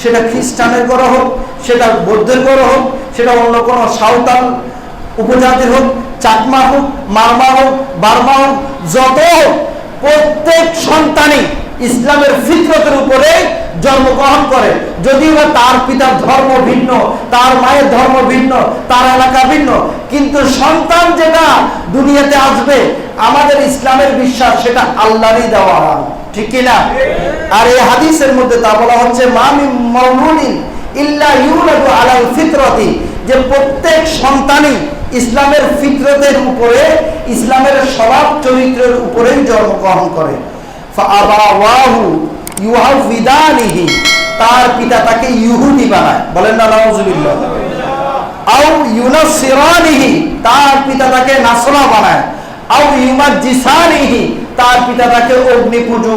সেটা খ্রিস্টানের ঘরে হোক, সেটা বৌদ্ধের ঘরে হোক, সেটা অন্য কোনো সাঁওতাল উপজাতির হোক, চাকমা হোক, মারমা হোক, বার্মা হোক, যত প্রত্যেক সন্তানই ইসলামের ফিতরতের উপরে জন্মগ্রহণ করে। যদিও বা তার পিতার ধর্ম ভিন্ন, তার মায়ের ধর্ম ভিন্ন, তার এলাকা ভিন্ন, কিন্তু সন্তান যেটা দুনিয়াতে আসবে আমাদের ইসলামের বিশ্বাস সেটা আল্লাহরই দেওয়া। হয় ঠিক কিনা? আর এই হাদিসের মধ্যে তা বলা হচ্ছে যে প্রত্যেক সন্তানই ইসলামের ফিতরতের উপরে, ইসলামের স্বভাব চরিত্রের উপরেই জন্মগ্রহণ করে। তার পিতা তাকে ইহুদি বানায়। বলেন না ইউনাসিরানিহি তার পিতা তাকে নাসরা বানায়। তার পিতা তাকে অগ্নি পুজো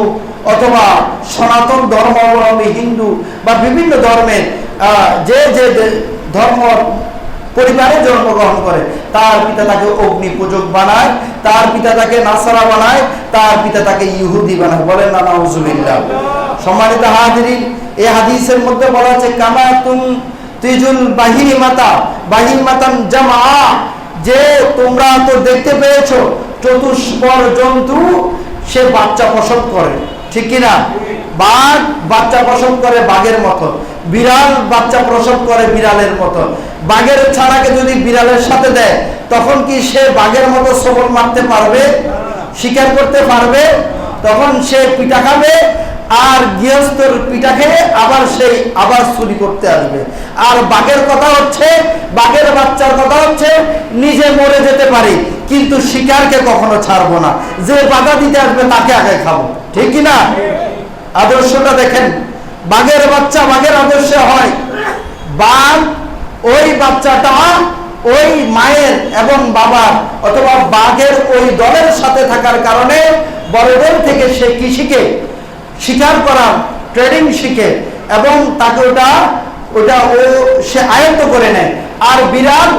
অথবা সনাতন ধর্মাবলম্বী হিন্দু বা বিভিন্ন ধর্মের যে যে ধর্ম পরিবারে জন্মগ্রহণ করে, তার পিতা তাকে অগ্নি পূজক বানায়, তার পিতা তাকে নাসারা বানায়, তার পিতা তাকে ইহুদি বানায়। বলেন না, নাউজুবিল্লাহ। সম্মানিত হাজিরিন এই হাদিসের মধ্যে বলা আছে কামা তুম তিজুল বাহিনী মাতা বাহিনী মাতান জামা যে তোমরা তো দেখতে পেয়েছ, চতুষ্পর জন্তু, সে বাচ্চা প্রসব করে। ঠিক কিনা? বাঘ বাচ্চা প্রসব করে বাঘের মতো। বিড়াল বাচ্চা প্রসব করে বিড়ালের মতো। বাঘের ছাড়াকে যদি বিড়ালের সাথে দেয়, তখন কি সে বাঘের মতো সবল মারতে পারবে? শিকার করতে পারবে? তখন সে পিঠা খাবে আর গৃহস্থর পিঠা খেয়ে আবার সেই আবার চুরি করতে আসবে। আর বাঘের কথা হচ্ছে, বাঘের বাচ্চার কথা হচ্ছে, নিজে মরে যেতে পারি, কিন্তু শিকারকে কখনো ছাড়বো না। যে বাধা দিতে আসবে তাকে আগে খাব। ঠিক কিনা আদর্শটা দেখেন, বাঘের বাচ্চা বাঘের আদর্শে হয়। বাঘ ওই বাচ্চাটা ওই মায়ের এবং বাবার অথবা বাঘের ওই দলের সাথে থাকার কারণে বড়দের থেকে সে কি শিখে শিকার করা ট্রেডিং শিখে এবং তাকে ওটা ওটা ও, সে আয়ত্ত করে নেয়। আর বিড়াল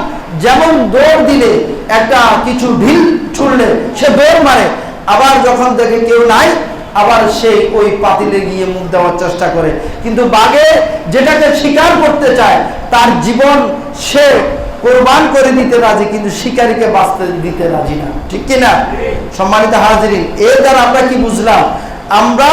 যেমন দৌড় দিলে, একটা কিছু ঢিল ছুড়লে, সে দৌড় মারে। আবার যখন দেখে কেউ নাই, আবার সে ওই পাতিলে গিয়ে মুখ দেওয়ার চেষ্টা করে। কিন্তু বাঘে যেটাকে শিকার করতে চায়, তার জীবন সে কোরবান করে দিতে রাজি, কিন্তু শিকারীকে বাঁচতে দিতে রাজি না। ঠিক কিনা? সম্মানিত হাজিরিন এর দ্বারা আমরা কি বুঝলাম? আমরা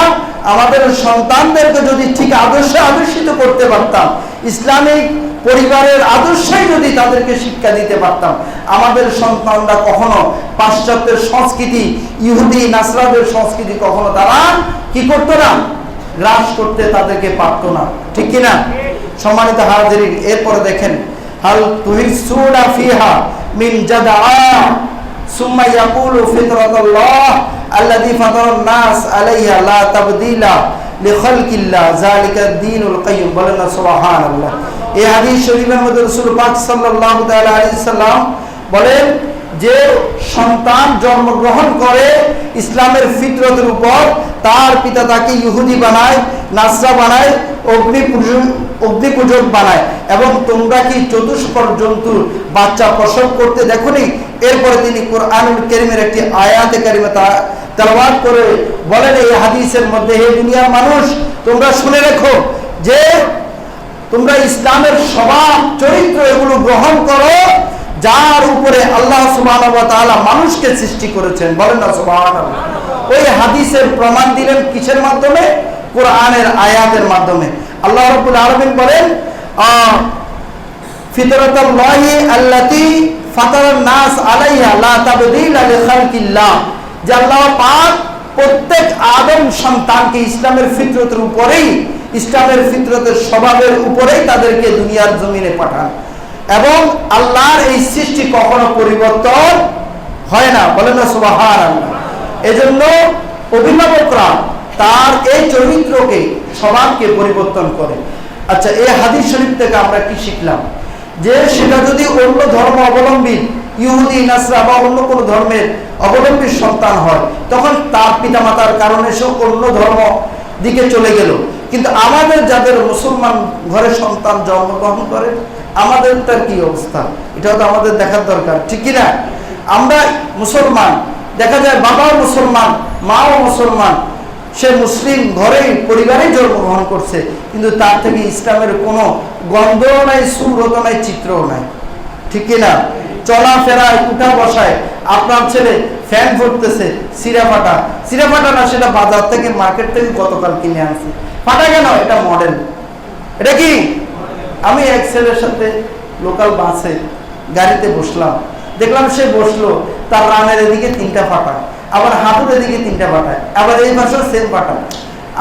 আমাদের সন্তানদেরকে যদি ঠিক আদর্শে আদর্শিত করতে পারতাম, ইসলামিক পরিবারের আদর্শই যদি তাদেরকে শিক্ষা দিতে পারতাম, আমাদের সন্তানরা কখনো পাশ্চাত্যের সংস্কৃতি, ইহুদি, নাসরাদের সংস্কৃতি কখনো তারা কি করতো না? গ্রাস করতে তাদেরকে পারতো না। ঠিক কিনা সম্মানিত হাজির এরপরে দেখেন, হাল তুহিসুনা ফিহা মিন জাদা সুম্মা ইয়াকুলু ফিতরাতাল্লাহ আল্লাযী ফাতারান নাস আলাইহা লা তাবদীলা লিখালকিল্লাহ যালিকা দ্বীনুল কাইয়্যিম বলেন না সুবহানাল্লাহ এই হাদিস শরীফের মধ্যে রাসূল পাক সাল্লাল্লাহু তাআলা আলাইহি সাল্লাম বলেন যে সন্তান জন্মগ্রহণ করে ইসলামের ফিতরতের উপর, তার পিতা তাকে ইহুদি বানায়, নাসরা বানায় অগ্নি অগ্নি পূজক বানায়। এবং তোমরা কি চতুষ্পর জন্তুর বাচ্চা প্রসব করতে দেখনি? এরপরে তিনি কোরআনুল কেরিমের একটি আয়াতে কারিমে তা তেলবাদ করে বলেন, এই হাদিসের মধ্যে হে দুনিয়ার মানুষ, তোমরা শুনে রেখো যে তোমরা ইসলামের স্বভাব, চরিত্র এগুলো গ্রহণ করো যার উপরে আল্লাহ মানুষকে সৃষ্টি করেছেন, বলেন ওই হাদিসের প্রমাণ দিলেন কিসের মাধ্যমে? কোরআনের আয়াতের মাধ্যমে। আল্লাহ রবুল আলমিন বলেন ইসলামের ফিতরতের স্বভাবের উপরেই তাদেরকে দুনিয়ার জমিনে পাঠান। এবং আল্লাহর এই সৃষ্টি কখনো পরিবর্তন হয় না। বলেন না আল্লাহ এজন্য অভিভাবকরা তার এই চরিত্রকে, স্বভাবকে পরিবর্তন করে। আচ্ছা এই হাদিস শরীফ থেকে আমরা কি শিখলাম? যে সেটা যদি অন্য ধর্ম অবলম্বী, ইহুদি, নাসরা বা অন্য কোনো ধর্মের অবলম্বীর সন্তান হয়, তখন তার পিতামাতার কারণে সে অন্য ধর্ম দিকে চলে গেল। কিন্তু আমাদের যাদের মুসলমান ঘরে সন্তান জন্মগ্রহণ করে আমাদের তার কি অবস্থা? এটাও তো আমাদের দেখার দরকার, ঠিক কিনা? আমরা মুসলমান, দেখা যায় বাবাও মুসলমান, মাও মুসলমান, সে মুসলিম ঘরেই, পরিবারেই জন্মগ্রহণ করছে, কিন্তু তার থেকে ইসলামের কোনো গন্ধও নাই সুরত নাই, চিত্রও নাই, ঠিক কিনা? চলাফেরায়, উঠা বসায়, আপনার ছেলে ফ্যান ভরতেছে সিরা ফাটা সিরা ফাটা না, সেটা বাজার থেকে, মার্কেট থেকে গতকাল কিনে আনছে। ফাটা কেন? এটা মডেল এটা কি? আমি এক ছেলের সাথে লোকাল বাসে গাড়িতে বসলাম। দেখলাম সে বসল, তার রানের এদিকে তিনটা ফাটা আবার হাঁটুর এদিকে তিনটা ফাটায় আবার এই পাশেও সেম ফাটায়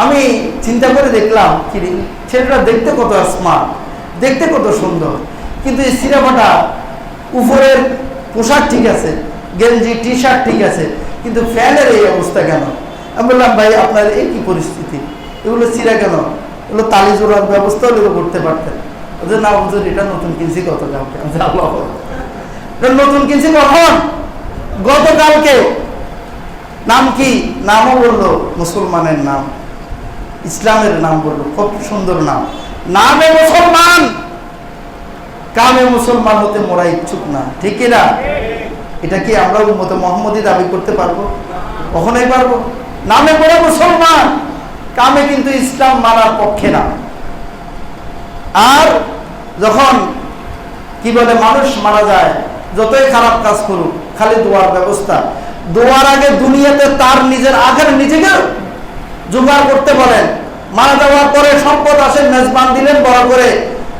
আমি চিন্তা করে দেখলাম, কি ছেলেটা দেখতে কত স্মার্ট দেখতে কত সুন্দর। কিন্তু এই সিরা ফাটা উপরের পোশাক ঠিক আছে, গেঞ্জি টি শার্ট ঠিক আছে, কিন্তু ফ্যানের এই অবস্থা কেন? আমি বললাম, ভাই, আপনার এই কি পরিস্থিতি? এগুলো চিরা কেন? এগুলো তালি জোড়ার ব্যবস্থা হলেও করতে পারতেন। ওদের না হুজুর এটা নতুন কিনছি গতকালকে। এটা নতুন কিনছি কখন? গতকালকে। নাম কি? নামও বলল, মুসলমানের নাম। ইসলামের নাম বলল খুব সুন্দর নাম। নামে মুসলমান! কামে মুসলমান হতে মোরা ইচ্ছুক না, ঠিক না? এটা কি আমরা মোহাম্মদী দাবি করতে পারব? কখনোই পারব। নামে পড়ে মুসলমান! কামে কিন্তু ইসলাম মানার পক্ষে না। আর যখন কি বলে, মানুষ মারা যায়, যতই খারাপ কাজ করুক, খালি দোয়ার ব্যবস্থা। দোয়ার আগে দুনিয়াতে তার নিজের আগের নিজেকে জোগাড় করতে বলেন। মারা যাওয়ার পরে সম্পদ আসেন মেজবান দিলেন, বড় করে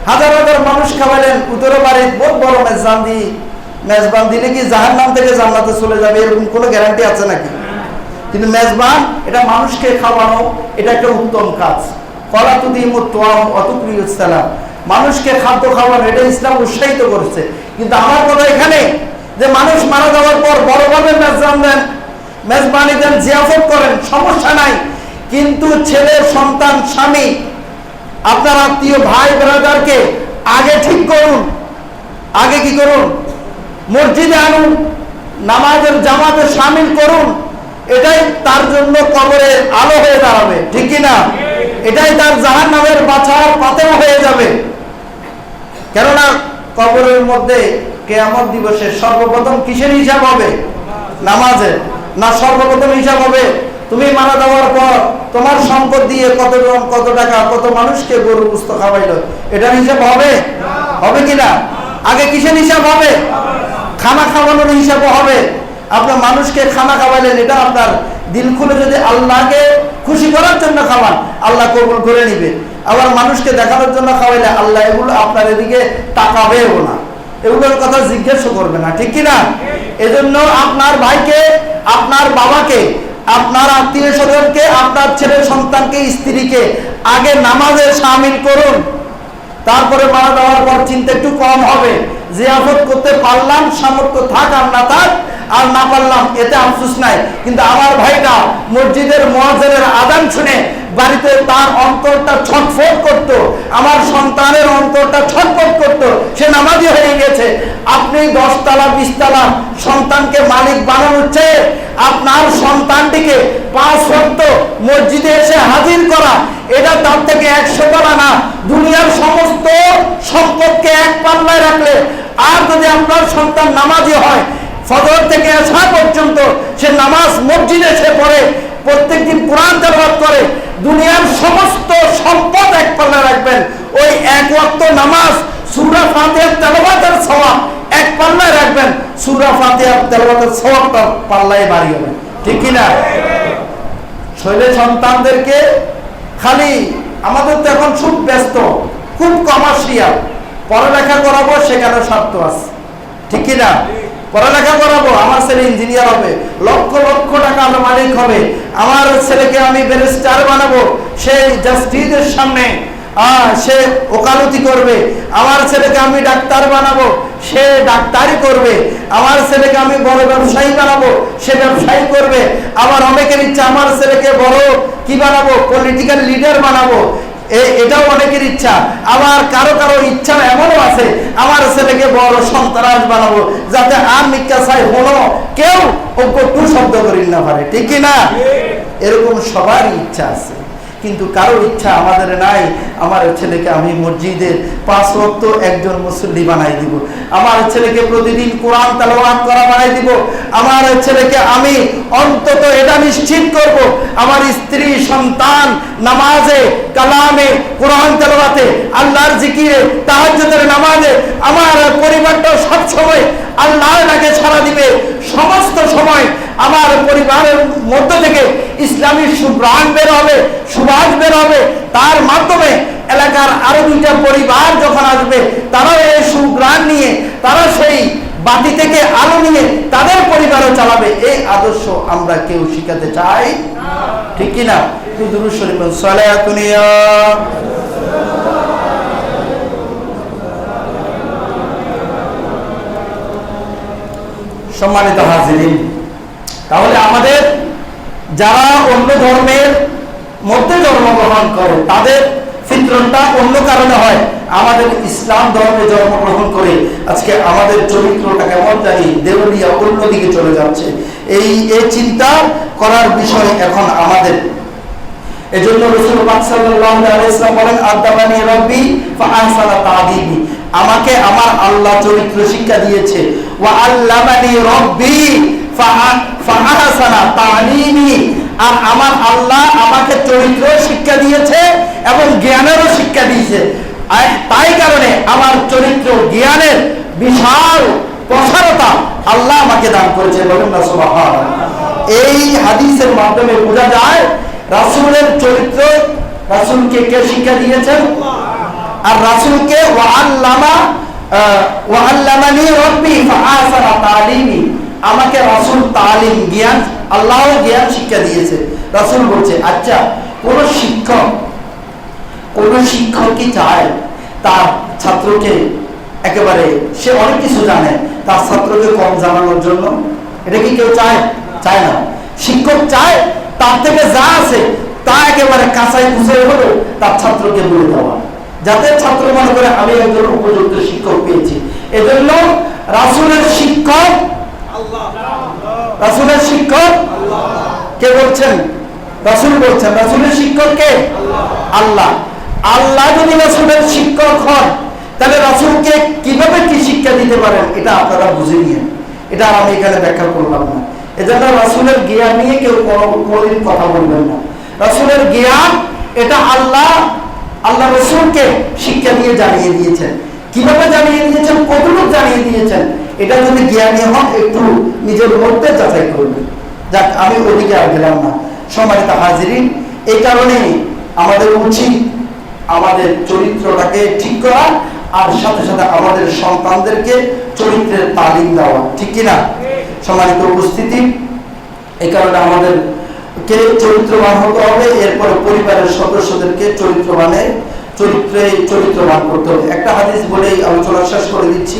হাজার হাজার মানুষ খাওয়ালেন উত্তর বাড়ির বহুত বড় মেজবান দিয়ে মেজবান দিলে কি জাহার নাম থেকে জান্নাতে চলে যাবে, এরকম কোনো গ্যারান্টি আছে নাকি? কিন্তু মেজবান, এটা মানুষকে খাওয়ানো, এটা একটা উত্তম কাজ। কলা তুদি তোয়াম অত প্রিয় সালাম। মানুষকে খাদ্য খাওয়ানো, এটা ইসলাম উৎসাহিত করেছে। কিন্তু আমার কথা এখানে, যে মানুষ মারা যাওয়ার পর বড় বড়ভাবে মেজবান দেন, মেজবানি দেন, জিয়াফত করেন, সমস্যা নাই। কিন্তু ছেলে, সন্তান, স্বামী, আপনার আত্মীয়, ভাই, ব্রাদারকে আগে ঠিক করুন। আগে কি করুন? মসজিদে আনুন, নামাজের জামাতে সামিল করুন। এটাই তার জন্য কবরে আলো হয়ে দাঁড়াবে, ঠিক না? এটাই তার জাহান নামের বাছার পাতেও হয়ে যাবে। কেননা কবরের মধ্যে কেয়ামত দিবসে সর্বপ্রথম কিসের হিসাব হবে? নামাজের। না, সর্বপ্রথম হিসাব হবে, তুমি মারা যাওয়ার পর তোমার সম্পদ দিয়ে কত রকম কত টাকা, কত মানুষকে গরু বুঝতে খাওয়াইলো। এটার হিসাব হবে? হবে কিনা আগে কিসের হিসাব হবে? খানা খাওয়ানোর হিসাব হবে। আপনার মানুষকে খানা খাওয়াইলেন, এটা আপনার দিল খুলে যদি আল্লাহকে খুশি করার জন্য খাওয়ান, আল্লাহ কবুল করে নিবে। আবার মানুষকে দেখানোর জন্য খাওয়াইলে আল্লাহ এগুলো আপনার এদিকে তাকাবেও না। এগুলোর কথা জিজ্ঞেসও করবে না, ঠিক কিনা? এজন্য আপনার ভাইকে, আপনার বাবাকে, আপনার আত্মীয় স্বজনকে, আপনার ছেলে সন্তানকে, স্ত্রীকে আগে নামাজে সামিল করুন। তারপরে মারা দেওয়ার পর চিন্তা একটু কম হবে। জিয়াফত করতে পারলাম, সামর্থ্য থাক আর না থাক আর না পারলাম, এতে আফসুস নাই। কিন্তু আমার ভাইটা মসজিদের মহাজের আদান শুনে বাড়িতে তার অন্তরটা ছটফট করত, আমার সন্তানের অন্তরটা ছটফট করত, সে নামাজি হয়ে গেছে। আপনি দশতলা, বিশতলা সন্তানকে মালিক বানানোর চেয়ে আপনার সন্তানটিকে পাঁচ শক্ত মসজিদে এসে হাজির করা, এটা তার থেকে একশো তলা না। দুনিয়ার সমস্ত সম্পদকে এক পাল্লায় রাখলে আর যদি আপনার সন্তান নামাজি হয় ফজর থেকে আসা পর্যন্ত সে নামাজ মসজিদে এসে পড়ে, প্রত্যেকদিন কোরআন তেলাওয়াত করে, দুনিয়ার সমস্ত সম্পদ এক পাল্লায় রাখবেন। ওই এক ওয়াক্ত নামাজ সূরা ফাতিহার তেলাওয়াতের সওয়াব এক পাল্লায় রাখবেন। সূরা ফাতিহার তেলাওয়াতের সওয়াবটা পাল্লায় বাড়ি হবে ঠিক কি না? ছেলে সন্তানদেরকে খালি আমাদের তো এখন খুব ব্যস্ত, খুব কমার্শিয়াল পড়ালেখা করাবো সেখানে স্বার্থ আছে। ঠিক কি না? পড়ালেখা করাবো, আমার ছেলে ইঞ্জিনিয়ার হবে, লক্ষ লক্ষ টাকা আমার মালিক হবে, আমার ছেলেকে আমি ব্যারিস্টার বানাবো, সে জাস্টিসের সামনে সে ওকালতি করবে, আমার ছেলেকে আমি ডাক্তার বানাবো, সে ডাক্তারি করবে, আমার ছেলেকে আমি বড় ব্যবসায়ী বানাবো, সে ব্যবসায়ী করবে, আবার অনেকের ইচ্ছা, আমার ছেলেকে বড় কি বানাবো পলিটিক্যাল লিডার বানাবো এটাও অনেকের ইচ্ছা। আবার কারও কারও ইচ্ছা এমনও আছে, আমার ছেলেকে বড় সন্ত্রাস বানাবো, যাতে আর মিথ্যা চাই হলো। কেউ ও টু শব্দ করি না পারে, ঠিক না? এরকম সবার ইচ্ছা আছে। কিন্তু কারও ইচ্ছা আমাদের নাই, আমার ছেলেকে আমি মসজিদের পাঁচ ওয়াক্ত একজন মুসল্লি বানাই দিব। আমার ছেলেকে প্রতিদিন কোরআন তালাওয়াত করা বানাই দিব। আমার ছেলেকে আমি অন্তত এটা নিশ্চিত করব, আমার স্ত্রী, সন্তান নামাজে, কালামে, কোরআন তেলাওয়াতে, আল্লাহর জিকিরে, তাহাজ্জুদের নামাজে, আমার পরিবারটা সব সময় আল্লাহর ডাকে ছাড়া দিবে। সমস্ত সময় আমার পরিবারের মধ্য থেকে সুপ্রাণ বের হবে, সুবাস বের হবে। তার মাধ্যমে এলাকার আরও দুইটা পরিবার যখন আসবে, তারাও এই সুগ্রাণ নিয়ে, তারা সেই বাতি থেকে আলো নিয়ে তাদের পরিবারও চালাবে। এই আদর্শ আমরা কেউ শিখাতে চাই? ঠিক কিনা? সম্মানিত হাজিরিন, তাহলে আমাদের যারা অন্য ধর্মের মধ্যে জন্মগ্রহণ করে, তাদের ফিতরনটা অন্য কারণে হয়। আমাদের ইসলাম ধর্মে জন্মগ্রহণ করে, আজকে আমাদের চরিত্রটা কেমন জানি দেউলিয়া অন্যদিকে চলে যাচ্ছে। এই এই চিন্তা করার বিষয় এখন আমাদের। এজন্য রসুল পাক বলেন, আদাবানি রব্বি ফাআহসানা তাদিবি। আমাকে আমার আল্লাহ চরিত্র শিক্ষা দিয়েছে। ওয়া আল্লামানি রব্বি আর আমার আল্লাহ আমাকে চরিত্র শিক্ষা দিয়েছে এবং জ্ঞানেরও শিক্ষা দিয়েছে। তাই কারণে আমার চরিত্র জ্ঞানের বিশাল প্রসারতা আল্লাহ আমাকে দান করেছে বলুন এই হাদিসের মাধ্যমে বোঝা যায়, রাসূলের চরিত্র রাসূলকে কে শিক্ষা দিয়েছেন? আর রাসূলকে ওয়াল্লামা ওয়াল্লামানি রব্বি ফাআসানা তালিমি। আমাকে রাসূল তালিম, জ্ঞান আল্লাহ জ্ঞান শিক্ষা দিয়েছে। রাসূল বলছে আচ্ছা কোন শিক্ষক কোন শিক্ষক কি চায়? তার ছাত্রকে একেবারে, সে অনেক কিছু জানে, তার ছাত্রকে কম জানানোর জন্য? এটা কি কেউ চায়? চায় না। শিক্ষক চায়, তার থেকে যা আছে, তা একেবারে কাঁচাই কুচাই হলো, তার ছাত্রকে বলে দেওয়া। যাতে ছাত্র মনে করে, আমি একজন উপযুক্ত শিক্ষক পেয়েছি। এজন্য রাসূলের শিক্ষক রাসূলের শিক্ষক কে বলছেন? রাসূল বলছেন, রাসূলের শিক্ষক কে? আল্লাহ। আল্লাহ যদি রাসূলের শিক্ষক হন, তাহলে রাসূলকে কীভাবে কি শিক্ষা দিতে পারেন? এটা আপনারা বুঝে নিয়েন। এটা আমি এখানে ব্যাখ্যা করলাম না। এজন্য রাসূলের জ্ঞান নিয়ে কেউ কোনো- কোনোদিন কথা বলবেন না। রাসূলের জ্ঞান, এটা আল্লাহ আল্লাহ রসুলকে শিক্ষা দিয়ে জানিয়ে দিয়েছেন। কীভাবে জানিয়ে দিয়েছেন? কতটুকু জানিয়ে দিয়েছেন? এটা যদি জ্ঞানী হন, একটু নিজের মধ্যে যাচাই করবেন। যাক, আমি ওদিকে আর গেলাম না। সম্মানিত হাজিরিন এই কারণে আমাদের উচিত আমাদের চরিত্রটাকে ঠিক করা আর সাথে সাথে আমাদের সন্তানদেরকে চরিত্রের তালিম দেওয়া, ঠিক কিনা? সম্মানিত উপস্থিতি এই কারণে আমাদের কে চরিত্রবান হতে হবে, এরপরে পরিবারের সদস্যদেরকে চরিত্রবানের চরিত্রে চরিত্রবান করতে হবে। একটা হাদিস বলেই আলোচনা শেষ করে দিচ্ছি।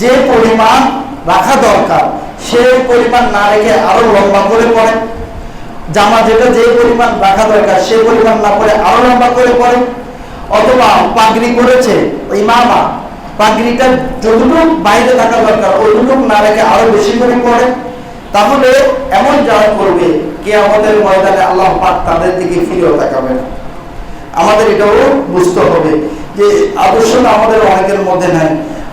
যে পরিমাণ রাখা দরকার, সে পরিমাণ না রেখে আরও লম্বা করে পড়ে। জামা যেটা যে পরিমাণ রাখা দরকার, সে পরিমাণ না পরে আরও লম্বা করে পড়ে। অথবা পাগড়ি করেছে ওই পাগড়িটা যতটুকু বাইরে থাকা দরকার, ওইটুকু না রেখে আরও বেশি করে পড়ে। তাহলে এমন যারা করবে, কে আমাদের ময়দানে আল্লাহ পাক তাদের দিকে ফিরেও তাকাবে না। আমাদের এটাও বুঝতে হবে যে আদর্শটা আমাদের অনেকের মধ্যে নাই।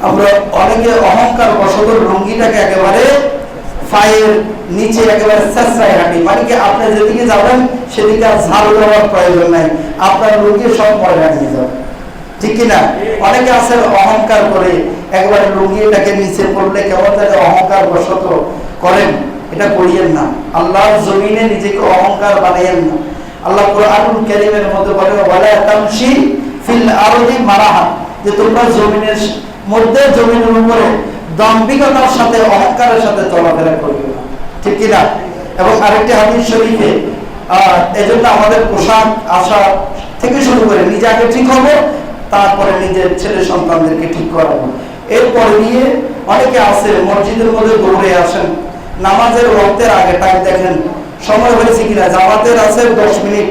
আমরা অনেকে অহংকার বশত লুঙ্গিটাকে একেবারে ফায়ের নিচে একেবারে চেষ্টায় রাখি। মানে কি আপনি যেদিকে যাবেন, সেদিকে আর ঝাল দেওয়ার প্রয়োজন নাই। আপনার লুঙ্গি সব পরে রাখিয়ে যাবে ঠিক কিনা? অনেকে আছে অহংকার করে একবারে লুঙ্গিটাকে নিচে পড়লে কেমন তাহলে অহংকার বশত করেন। এটা করিয়েন না। আল্লাহর জমিনে নিজেকে অহংকার বানাইয়েন না। আল্লাহ কোরআনুল কারীমের মধ্যে বলে ওয়ালা তামশি ফিল আরদি মারাহা যে তোমরা জমিনের মধ্যে জমিনের উপরে দম্ভিকতার সাথে, অহংকারের সাথে চলাফেরা করবে না। ঠিক কিনা? এবং আরেকটি হাদিস শরীফে এজন্য আমাদের পোশাক আশা থেকে শুরু করে নিজে আগে ঠিক হব, তারপরে নিজের ছেলে সন্তানদেরকে ঠিক করাবো। এরপরে নিয়ে অনেকে আছে, মসজিদের মধ্যে দৌড়ে আসেন, নামাজের রক্তের আগে টাইম দেখেন, সময় হয়েছে কিনা? জামাতের আছে দশ মিনিট।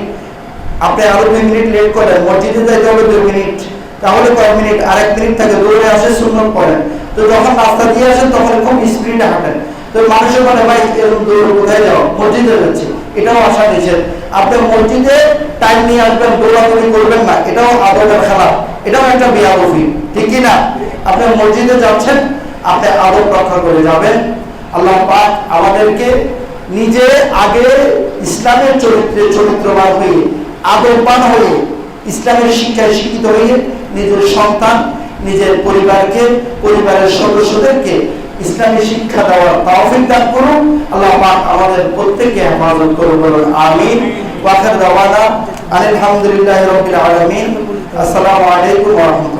আপনি আরও দুই মিনিট লেট করেন, মসজিদে যাইতে হবে দুই মিনিট। তাহলে কয় মিনিট, আরেক মিনিট থাকে, দৌড়ে আসে, সুন্নত পড়েন। তো যখন রাস্তা দিয়ে আসেন, তখন খুব স্পিডে হাঁটেন। তো মানুষের মনে, ভাই, এরকম দৌড়ে কোথায় যাও? মসজিদে যাচ্ছি। এটাও আশা নিষেধ। আপনি মসজিদে টাইম নিয়ে আসবেন, দৌড়াদৌড়ি করবেন না। এটাও আদবের খেলা। এটাও একটা বিয়াবফি ঠিক কি না? আপনি মসজিদে যাচ্ছেন, আপনি আদব রক্ষা করে যাবেন। আল্লাহ পাক আমাদেরকে নিজে আগে ইসলামের চরিত্রে, চরিত্রবান হয়ে আদরবান হয়ে, ইসলামের শিক্ষায় শিক্ষিত হয়ে নিজের সন্তান, নিজের পরিবারকে, পরিবারের সদস্যদেরকে ইসলামী শিক্ষা দেওয়ার তাওফিক দান করুন। আল্লাহ পাক আমাদের প্রত্যেককে হেফাজত করুন বলুন, আমিন। ওয়াখার দাওয়ানা আলহামদুলিল্লাহি রাব্বিল আলামিন। আসসালামু আলাইকুম ওয়া রাহমাতুল্লাহ।